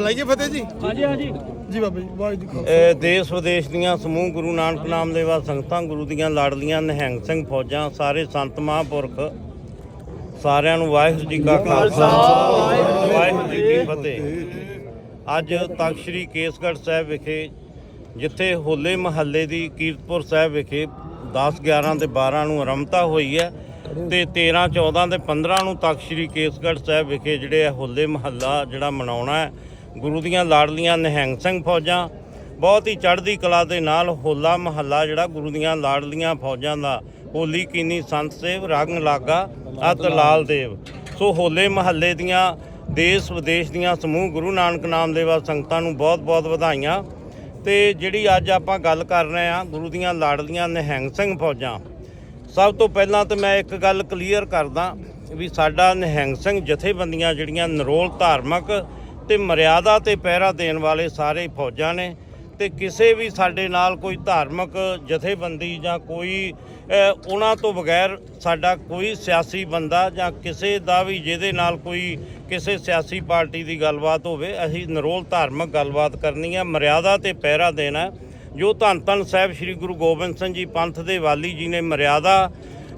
ਬੁਲਾਈਏ ਫਤਿਹ ਜੀ। ਹਾਂਜੀ ਹਾਂਜੀ। ਜੀ ਬਾਬਾ ਜੀ ਵਾਹਿਗੁਰੂ ਜੀ ਕਾ ਇਹ ਦੇਸ਼ ਵਿਦੇਸ਼ ਦੀਆਂ ਸਮੂਹ ਗੁਰੂ ਨਾਨਕ ਨਾਮ ਦੇ ਵਾ ਸੰਗਤਾਂ ਗੁਰੂ ਦੀਆਂ ਲਾਡਲੀਆਂ ਨਿਹੰਗ ਸਿੰਘ ਫੌਜਾਂ ਸਾਰੇ ਸੰਤ ਮਹਾਂਪੁਰਖ ਸਾਰਿਆਂ ਨੂੰ ਵਾਹਿਗੁਰੂ ਜੀ ਕਾ ਖਾਲਸਾ। ਵਾਹਿਗੁਰੂ ਜੀ ਕੀ ਫਤਿਹ। ਅੱਜ ਤਖਤ ਸ੍ਰੀ ਕੇਸਗੜ੍ਹ ਸਾਹਿਬ ਵਿਖੇ ਜਿੱਥੇ ਹੋਲੇ ਮਹੱਲੇ ਦੀ ਕੀਰਤਪੁਰ ਸਾਹਿਬ ਵਿਖੇ 10 11 ਤੇ 12 ਨੂੰ ਆਰੰਭਤਾ ਹੋਈ ਹੈ ਤੇ 13 14 ਤੇ 15 ਨੂੰ ਤਖਤ ਸ੍ਰੀ ਕੇਸਗੜ੍ਹ ਸਾਹਿਬ ਵਿਖੇ ਜਿਹੜੇ ਹੋਲੇ ਮਹੱਲਾ ਜਿਹੜਾ ਮਨਾਉਣਾ ਹੈ ਗੁਰੂ ਦੀਆਂ ਲਾਡਲੀਆਂ ਨਿਹੰਗ ਸਿੰਘ ਫੌਜਾਂ, ਬਹੁਤ ਹੀ ਚੜ੍ਹਦੀ ਕਲਾ ਦੇ ਨਾਲ ਹੋਲਾ ਮਹੱਲਾ ਜਿਹੜਾ ਗੁਰੂ ਦੀਆਂ ਲਾਡਲੀਆਂ ਫੌਜਾਂ ਦਾ, ਹੋਲੀ ਕੀਨੀ ਸੰਤ ਸੇਵ, ਰੰਗ ਲਾਗਾ, ਅਤ ਲਾਲ ਦੇਵ। ਸੋ ਹੋਲੇ ਮਹੱਲੇ ਦੀਆਂ ਦੇਸ਼ ਵਿਦੇਸ਼ ਦੀਆਂ ਸਮੂਹ ਗੁਰੂ ਨਾਨਕ ਨਾਮ ਦੇਵਾ ਸੰਗਤਾਂ ਨੂੰ ਬਹੁਤ-ਬਹੁਤ ਵਧਾਈਆਂ। ਤੇ ਜਿਹੜੀ ਅੱਜ ਆਪਾਂ ਗੱਲ ਕਰ ਰਹੇ ਹਾਂ ਗੁਰੂ ਦੀਆਂ ਲਾਡਲੀਆਂ ਨਿਹੰਗ ਸਿੰਘ ਫੌਜਾਂ, ਸਭ ਤੋਂ ਪਹਿਲਾਂ ਤਾਂ ਮੈਂ ਇੱਕ ਗੱਲ ਕਲੀਅਰ ਕਰਦਾ ਵੀ ਸਾਡਾ ਨਿਹੰਗ ਸਿੰਘ ਜਥੇਬੰਦੀਆਂ ਜਿਹੜੀਆਂ ਨਰੋਲ ਧਾਰਮਿਕ ਤੇ ਮਰਿਆਦਾ ਤੇ ਪਹਿਰਾ ਦੇਣ ਵਾਲੇ ਸਾਰੇ ਫੌਜਾਂ ਨੇ ਤੇ ਕਿਸੇ ਵੀ ਸਾਡੇ ਨਾਲ ਕੋਈ ਧਾਰਮਿਕ ਜਥੇਬੰਦੀ ਜਾਂ ਕੋਈ ਉਹਨਾਂ ਤੋਂ ਬਗੈਰ ਸਾਡਾ ਕੋਈ ਸਿਆਸੀ ਬੰਦਾ ਜਾਂ ਕਿਸੇ ਦਾ ਵੀ ਜਿਹਦੇ ਨਾਲ ਕੋਈ ਕਿਸੇ ਸਿਆਸੀ ਪਾਰਟੀ ਦੀ ਗੱਲਬਾਤ ਹੋਵੇ, ਅਸੀਂ ਨਰੋਲ ਧਾਰਮਿਕ ਗੱਲਬਾਤ ਕਰਨੀ ਹੈ ਮਰਿਆਦਾ ਤੇ ਪਹਿਰਾ ਦੇਣਾ, ਜੋ ਧੰਨ ਧੰਨ ਸਾਹਿਬ ਸ੍ਰੀ ਗੁਰੂ ਗੋਬਿੰਦ ਸਿੰਘ ਜੀ ਪੰਥ ਦੇ ਵਾਲੀ ਜੀ ਨੇ ਮਰਿਆਦਾ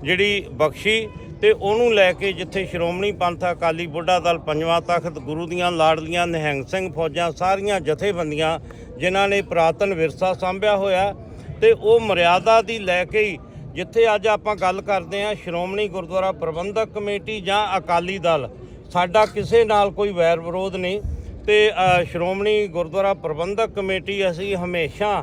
ਜਿਹੜੀ ਬਖਸ਼ੀ ਤੇ ਉਹਨੂੰ ਲੈ ਕੇ ਜਿੱਥੇ ਸ਼੍ਰੋਮਣੀ ਪੰਥ ਅਕਾਲੀ ਬੁੱਢਾ ਦਲ ਪੰਜਵਾਂ ਤਖਤ ਗੁਰੂ ਦੀਆਂ ਲਾਡਲੀਆਂ ਨਿਹੰਗ ਸਿੰਘ ਫੌਜਾਂ ਸਾਰੀਆਂ ਜਥੇਬੰਦੀਆਂ, ਜਿਨ੍ਹਾਂ ਨੇ ਪ੍ਰਾਤਨ ਵਿਰਸਾ ਸੰਭਿਆ ਹੋਇਆ ਤੇ ਉਹ ਮਰਿਆਦਾ ਦੀ ਲੈ ਕੇ ਹੀ ਜਿੱਥੇ ਅੱਜ ਆਪਾਂ ਗੱਲ ਕਰਦੇ ਹਾਂ, ਸ਼੍ਰੋਮਣੀ ਗੁਰਦੁਆਰਾ ਪ੍ਰਬੰਧਕ ਕਮੇਟੀ ਜਾਂ ਅਕਾਲੀ ਦਲ, ਸਾਡਾ ਕਿਸੇ ਨਾਲ ਕੋਈ ਵੈਰ ਵਿਰੋਧ ਨਹੀਂ ਤੇ ਸ਼੍ਰੋਮਣੀ ਗੁਰਦੁਆਰਾ ਪ੍ਰਬੰਧਕ ਕਮੇਟੀ ਅਸੀਂ ਹਮੇਸ਼ਾ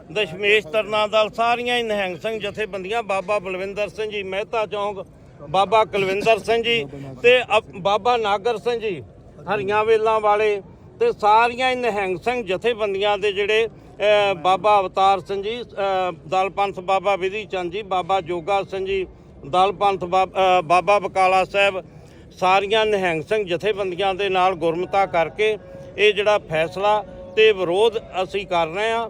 ਦਸ਼ਮੇਸ਼ ਤਰਨਾ ਦਲ ਸਾਰੀਆਂ ਹੀ ਨਿਹੰਗ ਸਿੰਘ ਜਥੇਬੰਦੀਆਂ ਬਾਬਾ ਬਲਵਿੰਦਰ ਸਿੰਘ ਜੀ ਮਹਿਤਾ ਚੌਂਕ ਬਾਬਾ ਕੁਲਵਿੰਦਰ ਸਿੰਘ ਜੀ ਤੇ ਅਪ- ਬਾਬਾ ਨਾਗਰ ਸਿੰਘ ਜੀ ਹਰੀਆਂ ਵੇਲਾਂ ਵਾਲੇ ਤੇ ਸਾਰੀਆਂ ਹੀ ਨਿਹੰਗ ਸਿੰਘ ਜਥੇਬੰਦੀਆਂ ਦੇ ਜਿਹੜੇ ਬਾਬਾ ਅਵਤਾਰ ਸਿੰਘ ਜੀ ਅ, ਦਲ ਪੰਥ ਬਾਬਾ ਵਿਧੀ ਚੰਦ ਜੀ ਬਾਬਾ ਜੋਗਾ ਸਿੰਘ ਜੀ ਦਲ ਪੰਥ ਬਾਬ- ਬਾਬਾ ਬਕਾਲਾ ਸਾਹਿਬ ਸਾਰੀਆਂ ਨਿਹੰਗ ਸਿੰਘ ਜਥੇਬੰਦੀਆਂ ਦੇ ਨਾਲ ਗੁਰਮਤਾ ਕਰਕੇ ਇਹ ਜਿਹੜਾ ਫੈਸਲਾ ਤੇ ਵਿਰੋਧ ਅਸੀਂ ਕਰ ਰਹੇ ਹਾਂ।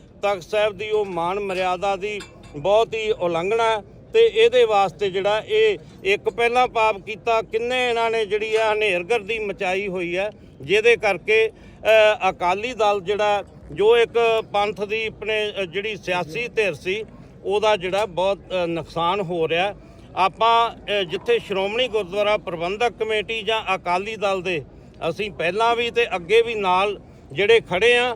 ਤਖਤ ਸਾਹਿਬ ਦੀ ਉਹ ਮਾਨ ਮਰਿਆਦਾ ਦੀ ਬਹੁਤ ਹੀ ਉਲੰਘਣਾ ਹੈ ਤੇ ਇਹਦੇ ਵਾਸਤੇ ਜਿਹੜਾ ਇਹ ਇੱਕ ਪਹਿਲਾਂ ਪਾਪ ਕੀਤਾ, ਕਿੰਨੇ ਇਹਨਾਂ ਨੇ ਜਿਹੜੀ ਆ ਹਨੇਰਗਰਦੀ ਮਚਾਈ ਹੋਈ ਹੈ, ਜਿਹਦੇ ਕਰਕੇ ਅਕਾਲੀ ਦਲ ਜਿਹੜਾ, ਜੋ ਇੱਕ ਪੰਥ ਦੀ ਆਪਣੇ ਜਿਹੜੀ ਸਿਆਸੀ ਧਿਰ ਸੀ, ਉਹਦਾ ਜਿਹੜਾ ਬਹੁਤ ਨੁਕਸਾਨ ਹੋ ਰਿਹਾ ਆਪਾਂ ਜਿੱਥੇ ਸ਼੍ਰੋਮਣੀ ਗੁਰਦੁਆਰਾ ਪ੍ਰਬੰਧਕ ਕਮੇਟੀ ਜਾਂ ਅਕਾਲੀ ਦਲ ਦੇ, ਅਸੀਂ ਪਹਿਲਾਂ ਵੀ ਤੇ ਅੱਗੇ ਵੀ ਨਾਲ ਜਿਹੜੇ ਖੜੇ ਆ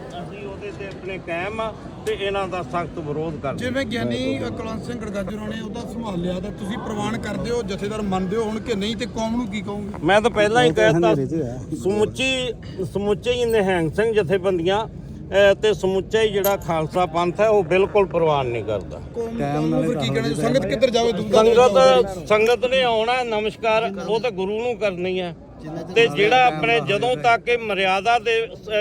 ਅਸੀਂ ਉਹਦੇ ਤੇ ਆਪਣੇ ਕਾਇਮ ਆ ਤੇ ਇਹਨਾਂ ਦਾ ਸਖਤ ਵਿਰੋਧ ਕਰਦੇ ਜਿਵੇਂ ਗਿਆਨੀ ਕੁਲਵੰਤ ਸਿੰਘ ਗੜਗਾਜੂ ਨੇ ਉਹਦਾ ਸੰਭਾਲ ਲਿਆ ਤਾਂ ਤੁਸੀਂ ਪ੍ਰਵਾਨ ਕਰਦੇ ਹੋ ਜਥੇਦਾਰ ਮੰਨਦੇ ਹੋ ਹੁਣ ਕਿ ਨਹੀਂ ਤੇ ਕੌਮ ਨੂੰ ਕੀ ਕਹੋਗੇ? ਮੈਂ ਤਾਂ ਪਹਿਲਾਂ ਹੀ ਕਹਿਤਾ ਸਮੁੱਚੀ ਸਮੁੱਚੇ ਹੀ ਨਿਹੰਗ ਸਿੰਘ ਜਥੇਬੰਦੀਆਂ ਤੇ ਸਮੁੱਚਾ ਹੀ ਜਿਹੜਾ ਖਾਲਸਾ ਪੰਥ ਹੈ ਉਹ ਬਿਲਕੁਲ ਪ੍ਰਵਾਨ ਨਹੀਂ ਕਰਦਾ। ਕੀ ਕਹਿਣਾ? ਸੰਗਤ ਕਿੱਧਰ ਜਾਵੇ ਸੰਗਤ ਨੇ ਆਉਣਾ ਨਮਸਕਾਰ ਉਹ ਤਾਂ ਗੁਰੂ ਨੂੰ ਕਰਨੀ ਹੈ। ਤੇ ਜਿਹੜਾ ਆਪਣੇ ਜਦੋਂ ਤੱਕ ਇਹ ਮਰਿਆਦਾ ਦੇ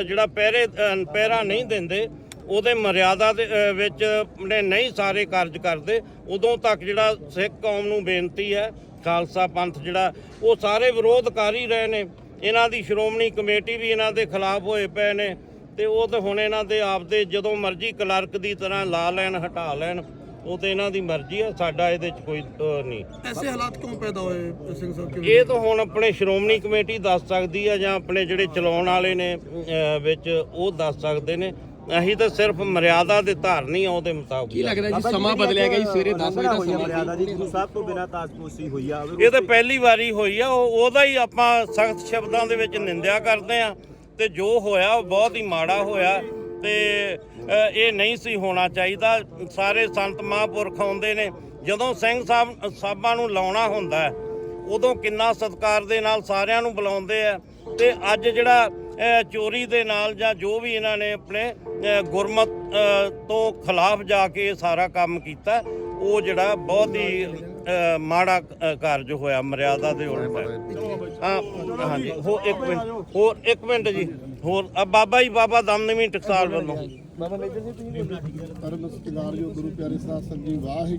ਜਿਹੜਾ ਪਹਿਰੇ ਪਹਿਰਾ ਨਹੀਂ ਦਿੰਦੇ ਉਹਦੇ ਮਰਿਆਦਾ ਦੇ ਵਿੱਚ ਆਪਣੇ ਨਹੀਂ ਸਾਰੇ ਕਾਰਜ ਕਰਦੇ ਉਦੋਂ ਤੱਕ ਜਿਹੜਾ ਸਿੱਖ ਕੌਮ ਨੂੰ ਬੇਨਤੀ ਹੈ ਖਾਲਸਾ ਪੰਥ ਜਿਹੜਾ ਉਹ ਸਾਰੇ ਵਿਰੋਧ ਕਰ ਹੀ ਰਹੇ ਨੇ। ਇਹਨਾਂ ਦੀ ਸ਼੍ਰੋਮਣੀ ਕਮੇਟੀ ਵੀ ਇਹਨਾਂ ਦੇ ਖਿਲਾਫ ਹੋਏ ਪਏ ਨੇ ਤੇ ਉਹ ਤਾਂ ਹੁਣ ਇਹਨਾਂ ਦੇ ਆਪਦੇ ਜਦੋਂ ਮਰਜ਼ੀ ਕਲਰਕ ਦੀ ਤਰ੍ਹਾਂ ਲਾ ਲੈਣ ਹਟਾ ਲੈਣ। ਉਹ ਤੇ ਇਹਨਾਂ ਦੀ ਮਰਜ਼ੀ ਹੈ ਸਾਡਾ ਇਹਦੇ 'ਚ ਕੋਈ ਨਹੀਂ। ਐਸੇ ਹਾਲਾਤ ਕਿਉਂ ਪੈਦਾ ਹੋਏ ਸਿੰਘ ਸਾਹਿਬ? ਕਿਵੇਂ? ਇਹ ਤਾਂ ਹੁਣ ਆਪਣੇ ਸ਼੍ਰੋਮਣੀ ਕਮੇਟੀ ਦੱਸ ਸਕਦੀ ਹੈ ਜਾਂ ਆਪਣੇ ਜਿਹੜੇ ਚਲਾਉਣ ਵਾਲੇ ਨੇ ਅਹ, ਵਿੱਚ ਉਹ ਦੱਸ ਸਕਦੇ ਨੇ। ਅਸੀਂ ਤਾਂ ਸਿਰਫ ਮਰਿਆਦਾ ਦੇ ਧਾਰਨੀ ਆ ਉਹਦੇ ਮੁਤਾਬਕ। ਕੀ ਲੱਗਦਾ ਜੀ? ਸਮਾਂ ਬਦਲਿਆ ਗਿਆ ਜੀ ਸਵੇਰੇ 10 ਵਜੇ ਦਾ ਸਮਾਂ ਮਰਿਆਦਾ ਦੀ ਗੁਰੂ ਸਾਹਿਬ ਤੋਂ ਬਿਨਾਂ ਤਾਜਪੋਸ਼ੀ ਹੋਈ ਆ। ਇਹ ਤਾਂ ਪਹਿਲੀ ਵਾਰੀ ਹੋਈ ਆ ਉਹ ਉਹਦਾ ਹੀ ਆਪਾਂ ਸਖਤ ਸ਼ਬਦਾਂ ਦੇ ਵਿੱਚ ਨਿੰਦਿਆ ਕਰਦੇ ਆ। ਤੇ ਜੋ ਹੋਇਆ ਉਹ ਬਹੁਤ ਹੀ ਮਾੜਾ ਹੋਇਆ। ਤੇ ਇਹ ਨਹੀਂ ਸੀ ਹੋਣਾ ਚਾਹੀਦਾ। ਸਾਰੇ ਸੰਤ ਮਹਾਂਪੁਰਖ ਆਉਂਦੇ ਨੇ। ਜਦੋਂ ਸਿੰਘ ਸਾਹਿਬ ਸਾਹਿਬਾਂ ਨੂੰ ਲਾਉਣਾ ਹੁੰਦਾ ਉਦੋਂ ਕਿੰਨਾ ਸਤਿਕਾਰ ਦੇ ਨਾਲ ਸਾਰਿਆਂ ਨੂੰ ਬੁਲਾਉਂਦੇ ਆ। ਤੇ ਅੱਜ ਜਿਹੜਾ ਚੋਰੀ ਦੇ ਨਾਲ ਜਾਂ ਜੋ ਵੀ ਇਹਨਾਂ ਨੇ ਆਪਣੇ ਗੁਰਮਤ ਤੋਂ ਖਿਲਾਫ ਜਾ ਕੇ ਇਹ ਸਾਰਾ ਕੰਮ ਕੀਤਾ, ਉਹ ਜਿਹੜਾ ਬਹੁਤ ਹੀ ਮਾੜਾ ਕਾਰਜ ਹੋਇਆ, ਮਰਿਆਦਾ ਦੇ ਉਲਟ। ਹਾਂ, ਹਾਂਜੀ, ਹੋਰ ਇੱਕ ਮਿੰਟ, ਹੋਰ ਇੱਕ ਮਿੰਟ ਜੀ। ਹੋਰ ਆ ਬਾਬਾ ਜੀ ਬਾਬਾ ਦਮਨਵੀਂ ਟਕਸਾਲ ਵੱਲੋਂ। ਪਰਮ ਸਤਿਕਾਰਯੋਗ ਗੁਰੂ ਪਿਆਰੇ ਸਾਹਿਬ ਸੰਜੀ ਵਾਹਿਗੁਰੂ।